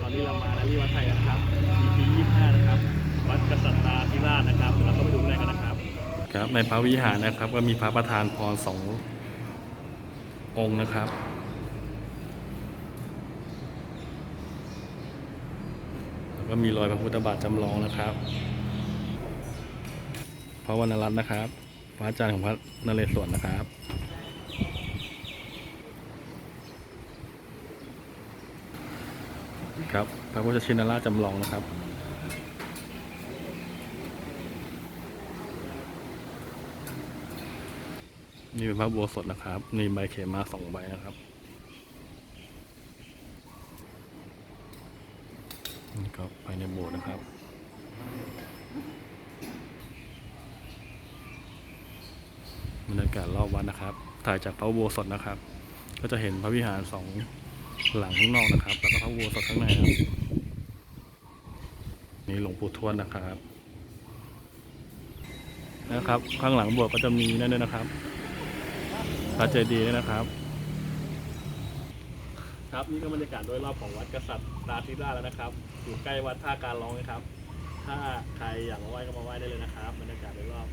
ตอนนี้เรามานารีวัดไทยนะครับ EP 25นะครับ วัดกษัตริย์ธิราชนะครับเราก็ไปดูแรกกันนะครับ ครับ ในพระวิหารนะครับ ก็มีพระประธานพรสององค์นะครับ แล้วก็มีรอยพระพุทธบาทจำลองนะครับ พระวรรณรัตน์นะครับ พระอาจารย์ของพระนเรศวรนะครับ ครับพระพุทธชินราชจำลองนะครับ นี่เป็นพระบัวสดนะครับ นี่ใบเขมาสองใบนะครับนี่ก็ไปในโบสถ์นะครับบรรยากาศรอบวัดนะครับ ถ่ายจากพระอุโบสถนะครับ ก็จะเห็นพระวิหารสอง หลังข้างนอกนะครับ แล้วก็พระอุโบสถข้างในครับนี่หลวงปู่ทวดนะครับ นะครับ ข้างหลังบสถ์ก็จะมีนั่นด้วยนะครับพระเจดีย์ด้วยนะครับ ครับนี่ก็บรรยากาศโดยรอบของวัดกษัตริย์ราธิราชแล้วนะครับอยู่ใกล้วัดท่าการร้องนะครับ ถ้าใครอยากมาไหว้ก็มาไหว้ได้เลยนะครับบรรยากาศโดยรอบ